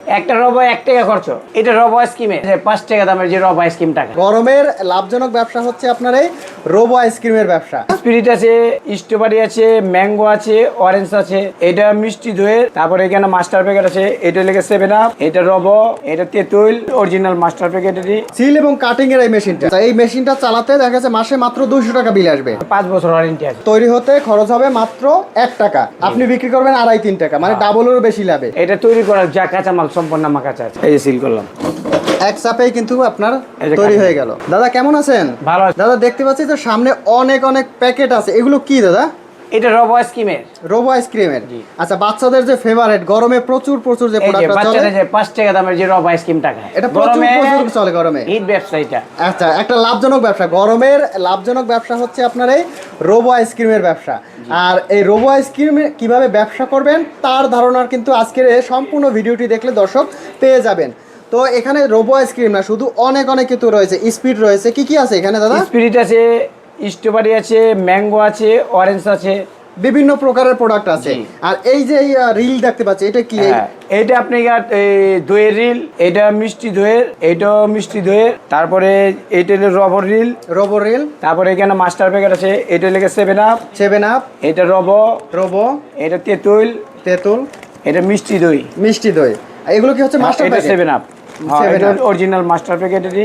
একটা রব এক টাকা খরচ। এটা রব স্কিমে। পাঁচ টাকা দামের যে রব স্কিম টাকা গরমের লাভজনক ব্যবসা হচ্ছে আপনার এই রোবো আইসক্রিমের ব্যবসা। স্পিরিট আছে স্ট্রবেরি আছে ম্যাঙ্গো আছে অরেঞ্জ আছে। এটা মিষ্টি দইয়ের তারপরে এখানে মাস্টার প্যাকেট আছে। এটা লেগে সেভেন আপ এটা রব এটা তেঁতুল অরিজিনাল মাস্টার প্যাকেট এটি সিল এবং কাটিং এর এই মেশিনটা। এই মেশিনটা চালাতে দেখা যাচ্ছে মাসে মাত্র দুইশো টাকা বিল আসবে। পাঁচ বছর ওয়ারেন্টি আছে। তৈরি হতে খরচ হবে মাত্র এক টাকা। আপনি বিক্রি করবেন আড়াই তিন টাকা মানে ডাবলেরও বেশি লাভে। এটা তৈরি করার যা কাঁচামাল সম্পূর্ণ আমার কাছে আছে। এই যে সিল করলাম। এক চাপেই কিন্তু আপনার তৈরি হয়ে গেল। দাদা কেমন আছেন? ভালো দাদা দেখতে পাচ্ছি তো সামনে অনেক অনেক প্যাকেট আছে। এগুলো কি দাদা? এটা রব স্কিমের রোবো আইসক্রিমের আচ্ছা বাচ্চাদের যে ফেভারিট গরমে প্রচুর প্রচুর যে প্রোডাক্টটা চলে। বাচ্চাদের যে পাঁচ টাকা দামের যে রব এটা প্রচুর প্রচুর চলে গরমে। হিট ব্যবসা এটা। আচ্ছা একটা লাভজনক ব্যবসা। গরমের লাভজনক ব্যবসা হচ্ছে আপনার এই রোবো আইসক্রিমের ব্যবসা। আর এই রোবো আইসক্রিম কীভাবে ব্যবসা করবেন তার ধারণার কিন্তু আজকের এই সম্পূর্ণ ভিডিওটি দেখলে দর্শক পেয়ে যাবেন। তো এখানে রোবো আইসক্রিম না শুধু অনেক অনেক কিছু রয়েছে। স্পিড রয়েছে। কি কি আছে এখানে দাদা? স্পিরিট আছে স্ট্রবেরি আছে ম্যাঙ্গো আছে অরেঞ্জ আছে। বিভিন্ন প্রকারের প্রোডাক্ট আছে। আর এই যে রিল দেখতে পাচ্ছি এটা কি? হ্যাঁ, এইটা আপনি দইয়ের রিল এটা মিষ্টি দইয়ের এইটাও মিষ্টি দইয়ের। তারপরে হলো রবর রিল রবর রিল তারপরে এখানে মাস্টার প্যাকেট আছে এটা লেগে সেভেন আপ সেভেন আপ এটা রব। রোবো। এটা তেঁতুল। তেঁতুল। এটা মিষ্টি দই। মিষ্টি দই। এগুলো কি হচ্ছে মাস্টার এটা seven up. Original master packet এটি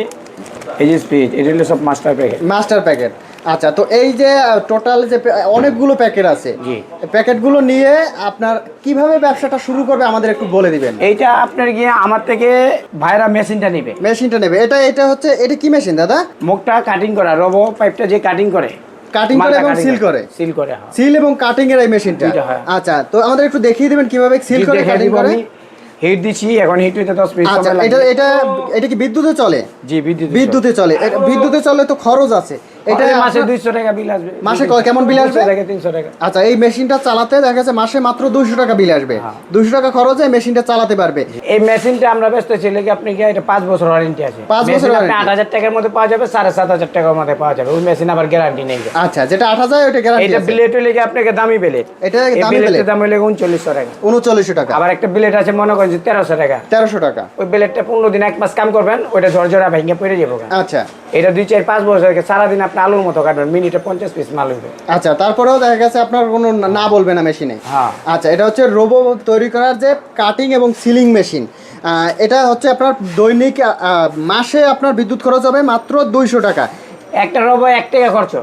এই যে স্পিড এটা হলো সব মাস্টার প্যাকেট মাস্টার প্যাকেট আচ্ছা তো এই যে টোটাল যে অনেকগুলো প্যাকেট আছে। প্যাকেটগুলো নিয়ে আপনার কীভাবে ব্যবসাটা শুরু করবে আমাদের একটু বলে দিবেন? এইটা আপনার গিয়ে আমার থেকে ভাইরা মেশিনটা নেবে। মেশিনটা নেবে। এটা এটা হচ্ছে এটা কি মেশিন দাদা? মুখটা কাটিং করা রব পাইপটা যে কাটিং করে। কাটিং করে এবং সিল করে। সিল করে হ্যাঁ। সিল এবং কাটিং এর এই মেশিনটা? হ্যাঁ। আচ্ছা তো আমাদের একটু দেখিয়ে দিবেন কীভাবে সিল করে কাটিং করে? হিট দিচ্ছি এখন হিট হইতে দশ মিনিট আচ্ছা সময় এটা এটা এটা কি বিদ্যুতে চলে? জি বিদ্যুৎ বিদ্যুতে চলে। বিদ্যুতে চলে তো খরচ আছে। এটা মাসে টাকা বিল আসবে। মাসে কেমন bill আসবে? টাকা তিনশো টাকা। আচ্ছা এই মেশিনটা চালাতে দেখা যাচ্ছে মাসে মাত্র দুইশো টাকা বিল আসবে। হ্যাঁ। দুইশো টাকা খরচে মেশিনটা চালাতে পারবে। এই মেশিনটা আমরা ব্যস্ত ছিল কি আপনি কি এটা পাঁচ বছর ওয়ারেন্টি আছে? পাঁচ বছর মেশিন আপনি warranty। আট হাজার টাকার মধ্যে পাওয়া যাবে সাড়ে সাত হাজার টাকার মধ্যে পাওয়া যাবে। ওই মেশিন আবার গ্যারান্টি নেই। আচ্ছা যেটা আট হাজার গ্যারান্টি এটা বিলেট হলে কি আপনাকে দামি বিলেট এটা দামি বিলেটের দাম হলে উনচল্লিশশো টাকা। উনচল্লিশশো টাকা। আবার একটা আছে মনে করেন যে তেরোশো টাকা। তেরোশো টাকা। ওই দিন এক মাস কাম করবেন ওইটা ঝরঝরা ভেঙে পড়ে যাব। আচ্ছা। এটা দুই চার পাঁচ বছর সারাদিন আপনি আলুর মতো কাটবেন মিনিটে পঞ্চাশ পিস মাল হইবে। আচ্ছা তারপরেও দেখা গেছে আপনার কোনো না- বলবে না মেশিনে। হ্যাঁ। আচ্ছা এটা হচ্ছে রোবো তৈরি করার যে কাটিং এবং সিলিং মেশিন এটা হচ্ছে আপনার দৈনিক মাসে আপনার বিদ্যুৎ খরচ হবে মাত্র দুইশো টাকা। একটা রব এক টাকা খরচ।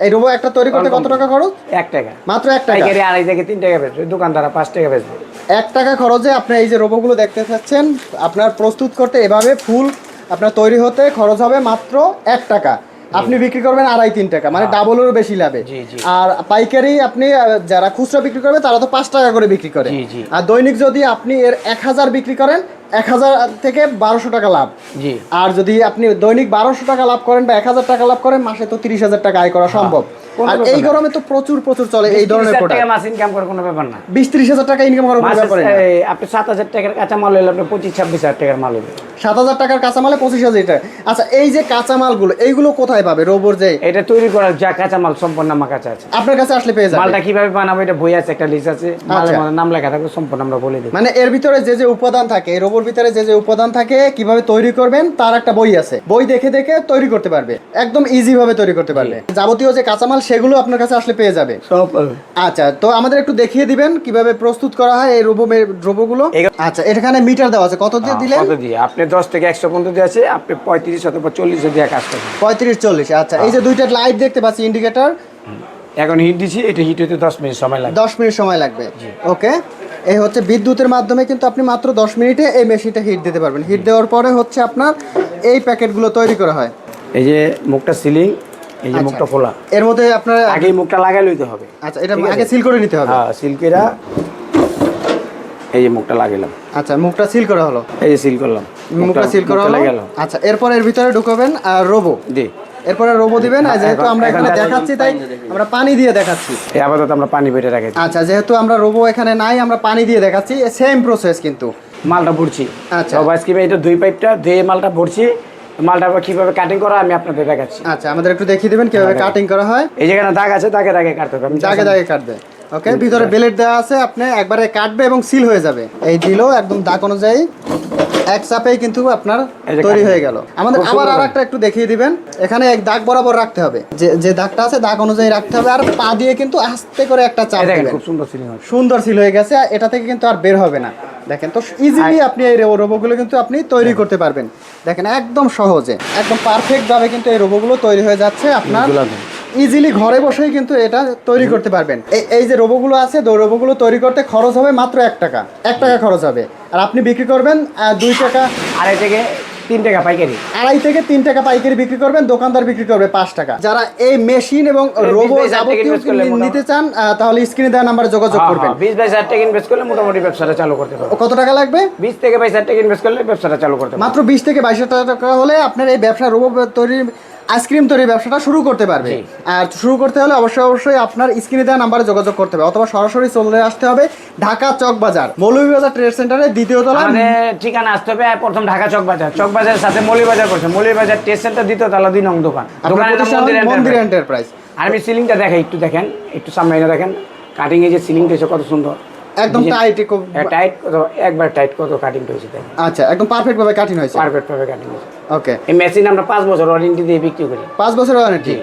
এই রোবো একটা তৈরি করতে কত টাকা খরচ? এক টাকা। মাত্র এক টাকা। আড়াই থেকে তিন টাকা বেচবে দোকানদারা পাঁচ টাকা বেচবে। এক টাকা খরচে আপনি এই যে রোবোগুলো দেখতে পাচ্ছেন আপনার প্রস্তুত করতে এভাবে ফুল আপনার তৈরি হতে খরচ হবে মাত্র এক টাকা। আপনি বিক্রি করবেন আড়াই তিন টাকা মানে ডাবলেরও বেশি লাভে। আর পাইকারি আপনি যারা খুচরা বিক্রি করবে তারা তো পাঁচ টাকা করে বিক্রি করে। আর দৈনিক যদি আপনি এর এক হাজার বিক্রি করেন এক হাজার থেকে বারোশো টাকা লাভ। আর যদি আপনি দৈনিক বারোশো টাকা লাভ করেন বা এক হাজার টাকা লাভ করেন মাসে তো তিরিশ হাজার টাকা আয় করা সম্ভব। আর এই গরমে তো প্রচুর প্রচুর চলে এই ধরনের প্রোডাক্ট মাস ইনকাম করে কোনো ব্যাপার না। বিশ ত্রিশ হাজার টাকা ইনকাম করার কোনো না। আপনি সাত হাজার টাকার কাঁচা মাল হলে আপনি পঁচিশ ছাব্বিশ হাজার টাকার মাল হবে সাত হাজার টাকার কাঁচামালে পঁচিশ হাজার টাকা আচ্ছা এই যে কাঁচামালগুলো এইগুলো কোথায় পাবে? রোবর যে এটা তৈরি করার যা কাঁচা মাল সম্পূর্ণ আমার কাছে আছে। আপনার কাছে আসলে পেয়ে যাবে। মালটা কীভাবে বানাবো এটা বই আছে একটা লিস্ট আছে। মালের আচ্ছা। নাম লেখা থাকবে সম্পূর্ণ আমরা বলে দিই। মানে এর ভিতরে যে যে উপাদান থাকে এই রোবর ভিতরে যে যে উপাদান থাকে কীভাবে তৈরি করবেন তার একটা বই আছে। বই দেখে দেখে তৈরি করতে পারবে। একদম ইজি ভাবে তৈরি করতে পারবে। যাবতীয় যে কাঁচামাল সেগুলো আপনার কাছে আসলে পেয়ে যাবে। সব আচ্ছা তো আমাদের একটু দেখিয়ে দিবেন কীভাবে প্রস্তুত করা হয় এই রোবো রোবোগুলো। এগা- আচ্ছা এখানে মিটার দেওয়া আছে। কত দিয়ে দিলেন? কত দিয়ে? আপনি দশ থেকে একশো পর্যন্ত দিয়ে আছে আপনি পঁয়ত্রিশ অথবা চল্লিশ দিয়ে কাজ করবেন পঁয়ত্রিশ চল্লিশ আচ্ছা এই যে দুইটা লাইট দেখতে পাচ্ছি ইন্ডিকেটর এখন হিট দিছি এটা হিট হতে দশ মিনিট সময় লাগবে। দশ মিনিট সময় লাগবে। ওকে এই হচ্ছে বিদ্যুতের মাধ্যমে কিন্তু আপনি মাত্র দশ মিনিটে এই মেশিনটা হিট দিতে পারবেন। হিট দেওয়ার পরে হচ্ছে আপনার এই প্যাকেটগুলো তৈরি করা হয়। এই যে মুখটা সিলিং এই যে আচ্ছা। মুখটা খোলা এর মধ্যে আপনার আগে মুখটা লাগাই লইতে হবে। আচ্ছা এটা আগে সিল করে নিতে হবে। হ্যাঁ সিল্কেরা এই যে মুখটা লাগাইলাম। আচ্ছা মুখটা সিল করা হলো। এই যে সিল করলাম। মুখটা সিল করা হলো। আচ্ছা এরপর এর ভিতরে ঢুকাবেন আর রোবো দি এরপরে রোবো দিবেন আর যেহেতু আমরা এখানে দেখাচ্ছি তাই আমরা পানি দিয়ে দেখাচ্ছি। আপাতত আমরা পানি বেটে রাখি আচ্ছা যেহেতু আমরা রোবো এখানে নাই আমরা পানি দিয়ে দেখাচ্ছি। সেম প্রসেস কিন্তু। মালটা ভরছি। আচ্ছা। সবাই স্কিমে এটা দুই পাইপটা ধুয়ে মালটা ভরছি। মালটা কীভাবে কাটিং করা আমি আপনাদের দেখাচ্ছি। আচ্ছা আমাদের একটু দেখিয়ে দিবেন কীভাবে হ্যাঁ, কাটিং করা হয়। এই যেখানে দাগ আছে দাগে দাগে কাটতে হবে দাগে দাগে কাটবে ওকে ভিতরে বেলেট দেওয়া আছে আপনি একবারে কাটবে এবং সিল হয়ে যাবে। এই দিল একদম দাগ অনুযায়ী। এক চাপেই কিন্তু আপনার তৈরি হয়ে গেল। আমাদের আবার আর একটা একটু দেখিয়ে দিবেন। এখানে এক দাগ বরাবর রাখতে হবে। যে যে দাগটা আছে দাগ অনুযায়ী রাখতে হবে। আর পা দিয়ে কিন্তু আস্তে করে একটা চাপ দেবেন। খুব সুন্দর সিলিং সুন্দর সিল হয়ে গেছে। এটা থেকে কিন্তু আর বের হবে না। দেখেন তো ইজিলি আপনি এই রোবোগুলো কিন্তু আপনি তৈরি করতে পারবেন। দেখেন একদম সহজে। একদম পারফেক্ট ভাবে কিন্তু এই রোবোগুলো তৈরি হয়ে যাচ্ছে আপনার। ইজিলি ঘরে বসেই কিন্তু এটা তৈরি করতে পারবেন। এই এই যে রোবোগুলো আছে রোবোগুলো তৈরি করতে খরচ হবে মাত্র এক টাকা। এক টাকা খরচ হবে। আর আপনি বিক্রি করবেন দুই টাকা। আড়াই থেকে তিন টাকা পাইকারি। আড়াই থেকে তিন টাকা পাইকারি বিক্রি করবেন দোকানদার বিক্রি করবে পাঁচ টাকা। যারা এই মেশিন এবং রোবো যাবতীয় নিতে চান তাহলে স্ক্রিনে দেওয়া নাম্বারে যোগাযোগ করবেন। হ্যাঁ, বিশ বাইশ হাজার টাকা ইনভেস্ট করলে মোটামুটি ব্যবসাটা চালু করতে পারবে ও কত টাকা লাগবে? বিশ থেকে বাইশ হাজার টাকা ইনভেস্ট করলে ব্যবসাটা চালু করতে মাত্র বিশ থেকে বাইশ হাজার টাকা হলে আপনার এই ব্যবসা রোবো তৈরি আইসক্রিম তৈরির ব্যবসাটা শুরু করতে পারবে। আর শুরু করতে হলে অবশ্যই অবশ্যই আপনার স্ক্রিনে দেওয়া নাম্বারে যোগাযোগ করতে হবে অথবা সরাসরি চলে আসতে হবে ঢাকা চক বাজার মৌলভীবাজার ট্রেড সেন্টারে দ্বিতীয় তলা আমাদের ঠিকানা আসতে হবে প্রথম ঢাকা চক বাজার। চক বাজারের সাথে মলি বাজার পড়ছে মলি বাজার টেস্ট সেন্টার দ্বিতীয় তালা দুই নং দোকান। মন্দির এন্টারপ্রাইজ আর আমি সিলিংটা দেখাই একটু দেখেন একটু সামনে দেখেন। কাটিং এ যে সিলিংটা কত সুন্দর। একদম টাইট টাইট কত একবার টাইট কত কাটিং হয়েছে আচ্ছা একদম পারফেক্ট ভাবে কাটিং হয়েছে। পারফেক্ট ভাবে কাটিং হয়েছে। ওকে এই মেশিন আমরা 5 বছর ওয়ারেন্টি দিয়ে বিক্রি করি। 5 বছর ওয়ারেন্টি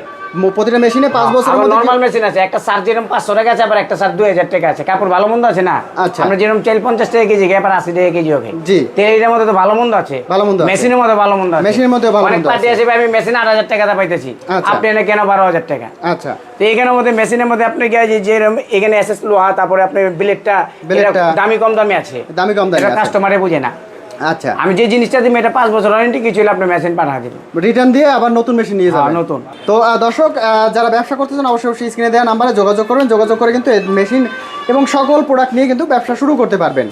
প্রতিটা মেশিনে পাঁচ বছর আমার নর্মাল মেশিন আছে। একটা সার যেরকম পাঁচশো টাকা আছে আবার একটা সার দুই হাজার টাকা আছে। কাপড় ভালো মন্দ আছে না? আচ্ছা। আমরা যেরকম তেল পঞ্চাশ টাকা কেজি আশি টাকা কেজি হবে জি। তেলের মধ্যে তো ভালো মন্দ আছে। ভালো মন্দ মেশিনের মধ্যে ভালো মন্দ আছে। মেশিনের মধ্যে ভালো অনেক মন্দ পার্টি আছে। আমি মেশিন আট হাজার টাকা পাইতেছি। আচ্ছা। আপনি এনে কেন বারো হাজার টাকা? আচ্ছা। তো এখানের মধ্যে মেশিনের মধ্যে আপনি যে যে এরম এখানে এসএস লোহা তারপরে আপনি ব্লেডটা দামি কম দামি আছে। দামি কম দামি কাস্টমারে বুঝে না। আচ্ছা। আমি যে জিনিসটা দিই এটা পাঁচ বছর ওয়ারেন্টি কিছু হলে আপনার মেশিন পাঠা দিবেন রিটার্ন দিয়ে আবার নতুন মেশিন নিয়ে হ্যাঁ, যাবেন নতুন। তো দর্শক আহ, যারা ব্যবসা করতে চান অবশ্যই অবশ্যই স্ক্রিনে দেওয়া নাম্বারে যোগাযোগ করবেন। যোগাযোগ করে কিন্তু মেশিন এবং সকল প্রোডাক্ট নিয়ে কিন্তু ব্যবসা শুরু করতে পারবেন।